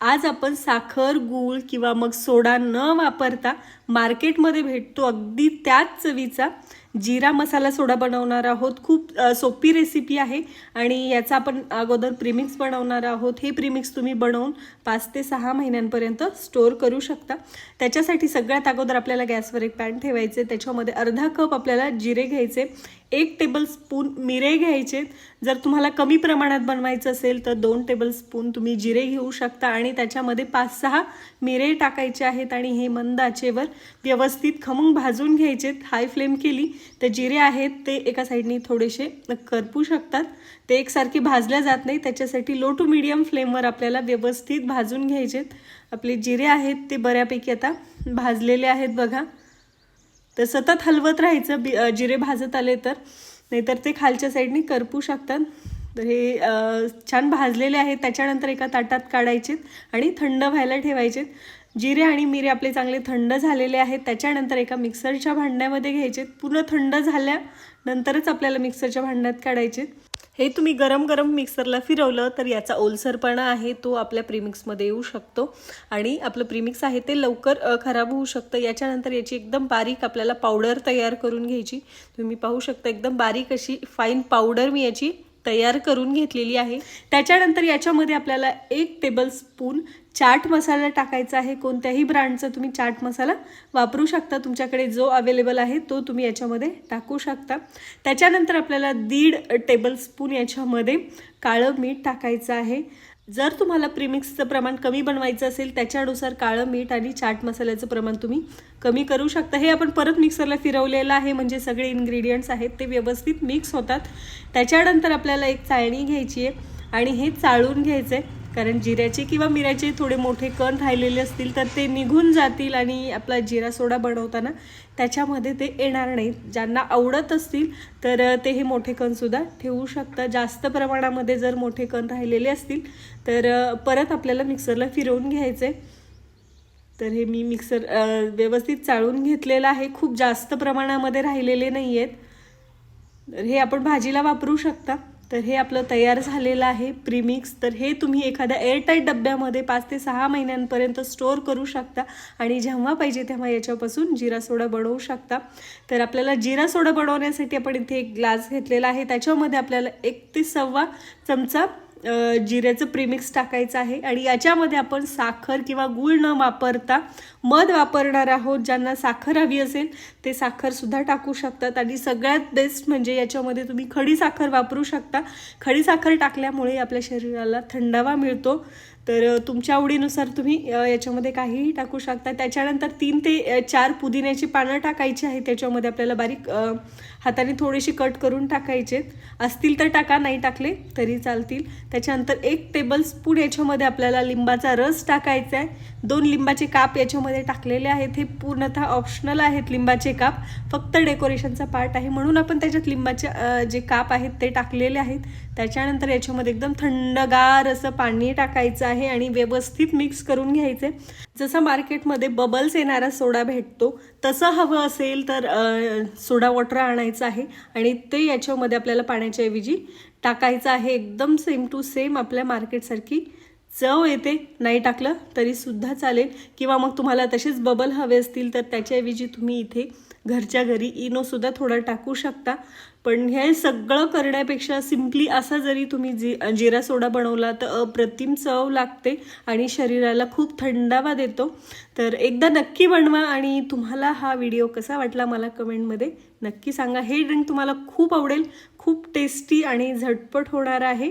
आज आपण साखर गूळ किंवा मग सोडा न वापरता मार्केटमध्ये भेटतो अगदी त्याच चवीचा जिरा मसाला सोडा बनवणार आहोत. खूप सोपी रेसिपी आहे आणि याचा आपण अगोदर प्रीमिक्स बनवणार आहोत. हे प्रीमिक्स तुम्ही बनवून पाच ते सहा महिन्यांपर्यंत स्टोअर करू शकता. त्याच्यासाठी सगळ्यात अगोदर आपल्याला गॅसवर एक पॅन ठेवायचे. त्याच्यामध्ये अर्धा कप आपल्याला जिरे घ्यायचे. एक टेबल स्पून मिरे घ्यायचे. जर तुम्हाला कमी प्रमाणात बनवायचं असेल तर दोन टेबलस्पून तुम्ही जिरे घेऊ शकता आणि त्याच्यामध्ये पाच सहा मिरे टाकायचे आहेत आणि हे मंद आचेवर व्यवस्थित खमंग भाजून घ्यायचेत. हाय फ्लेम केली ते जिरे आहेत ते एका साईडनी थोडेसे करपू शकतात. ते एकसारखे भाजल्या जात नाही. त्याच्यासाठी लो टू मिडियम फ्लेमवर आपल्याला व्यवस्थित भाजून घ्यायचेत. आपले जिरे आहेत ते बऱ्यापैकी आता भाजलेले आहेत बघा. तर सतत हलवत राहायचं बी जिरे भाजत आले तर. नाहीतर ते खालच्या साईडनी करपू शकतात. तर हे छान भाजलेले आहेत. त्याच्यानंतर एका ताटात काढायचेत आणि थंड व्हायला ठेवायचेत. जिरे आणि मिरे आपले चांगले थंड झालेले आहेत. त्याच्यानंतर एका मिक्सरच्या भांड्यामध्ये घ्यायचे. पूर्ण थंड झाल्यानंतरच आपल्याला मिक्सरच्या भांड्यात काढायचे. हे तुम्ही गरम गरम मिक्सरला फिरवलं तर याचा ओलसरपणा आहे तो आपल्या प्रीमिक्समध्ये येऊ शकतो. आणि आपलं प्रीमिक्स आहे ते लवकर खराब होऊ शकतं. याच्यानंतर याची एकदम बारीक आपल्याला पावडर तयार करून घ्यायची. तुम्ही पाहू शकता एकदम बारीक अशी फाईन पावडर मी याची तयार करून घेतलेली आहे. त्याच्यानंतर याच्यामध्ये आपल्याला एक टेबल स्पून चाट मसाला टाकायचा आहे. कोणत्याही ब्रँडचा तुम्ही चाट मसाला वापरू शकता. तुमच्याकडे जो अवेलेबल आहे तो तुम्ही याच्यामध्ये टाकू शकता. त्याच्यानंतर आपल्याला दीड टेबलस्पून याच्यामध्ये काळं मीठ टाकायचं आहे. जर तुम्हाला प्रीमिक्सचं प्रमाण कमी बनवायचं असेल त्याच्यानुसार काळं मीठ आणि चाट मसाल्याचं प्रमाण तुम्ही कमी करू शकता. हे आपण परत मिक्सरला फिरवलेलं आहे म्हणजे सगळे इन्ग्रेडियंट्स आहेत ते व्यवस्थित मिक्स होतात. त्याच्यानंतर आपल्याला एक चाळणी घ्यायची आहे आणि हे चाळून घ्यायचं आहे कारण जिऱ्याचे किंवा मिऱ्याचे थोडे मोठे कण राहिलेले असतील तर ते निघून जातील आणि आपला जिरा सोडा बनवताना त्याच्यामध्ये ते येणार नाहीत ज्यांना आवडत असतील तर ते हे मोठे कणसुद्धा ठेवू शकता. जास्त प्रमाणामध्ये जर मोठे कण राहिलेले असतील तर परत आपल्याला मिक्सरला फिरवून घ्यायचं आहे तर हे मी मिक्सर व्यवस्थित चाळून घेतलेलं आहे. खूप जास्त प्रमाणामध्ये राहिलेले नाही आहेत तर हे आपण भाजीला वापरू शकता. तर हे आपलं तयार झालेलं आहे प्रीमिक्स तर हे तुम्ही एखाद्या एअरटाईट डब्यामध्ये पाच ते सहा महिन्यांपर्यंत स्टोअर करू शकता. आणि जेव्हा पाहिजे तेव्हा याच्यापासून जिरा सोडा बनवू शकता. तर आपल्याला जिरा सोडा बनवण्यासाठी आपण इथे एक ग्लास घेतलेला आहे. त्याच्यामध्ये आपल्याला एक ते सव्वा चमचा जिऱ्याचं प्रिमिक्स टाकायचं आहे आणि याच्यामध्ये आपण साखर किंवा गूळ न वापरता मध वापरणार आहोत. ज्यांना साखर हवी असेल ते साखरसुद्धा टाकू शकतात. आणि सगळ्यात बेस्ट म्हणजे याच्यामध्ये तुम्ही खडी साखर वापरू शकता. खडी साखर टाकल्यामुळे आपल्या शरीराला थंडावा मिळतो. तर तुमच्या आवडीनुसार तुम्ही याच्यामध्ये काहीही टाकू शकता. त्याच्यानंतर तीन ते चार पुदिन्याची पानं टाकायची आहे त्याच्यामध्ये आपल्याला बारीक हाताने थोडीशी कट करून टाकायचे असतील तर टाका नाही टाकले तरी चालतील. त्याच्यानंतर एक टेबल स्पून याच्यामध्ये आपल्याला लिंबाचा रस टाकायचा आहे. दोन लिंबाचे काप याच्यामध्ये टाकलेले आहेत. हे पूर्णतः ऑप्शनल आहेत लिंबाचे काप. फक्त डेकोरेशनचा पार्ट आहे. म्हणून आपण त्याच्यात लिंबाचे जे काप आहेत ते टाकलेले आहेत. त्याच्यानंतर याच्यामध्ये एकदम थंडगार असं पाणी टाकायचं आहे आणि व्यवस्थित मिक्स करून घ्यायचे जसं मार्केटमध्ये बबल्स येणारा सोडा भेटतो तसं हवं असेल तर सोडा वॉटर आणायचं आहे. आणि ते याच्यामध्ये आपल्याला पाण्याच्या ऐवजी टाकायचं आहे एकदम सेम टू सेम आपल्या मार्केटसारखी चव येते नाही टाकलं तरीसुद्धा चालेल. किंवा मग तुम्हाला तसेच बबल हवे असतील तर त्याच्याऐवजी तुम्ही इथे घरच्या घरी इनोसुद्धा थोडा टाकू शकता. पण हे सगळं करण्यापेक्षा सिम्पली असा जरी तुम्ही जी जिरा सोडा बनवला तर अप्रतिम चव लागते आणि शरीराला खूप थंडावा देतो. तर एकदा नक्की बनवा आणि तुम्हाला हा व्हिडिओ कसा वाटला मला कमेंटमध्ये नक्की सांगा. हे ड्रिंक तुम्हाला खूप आवडेल खूप टेस्टी आणि झटपट होणार आहे.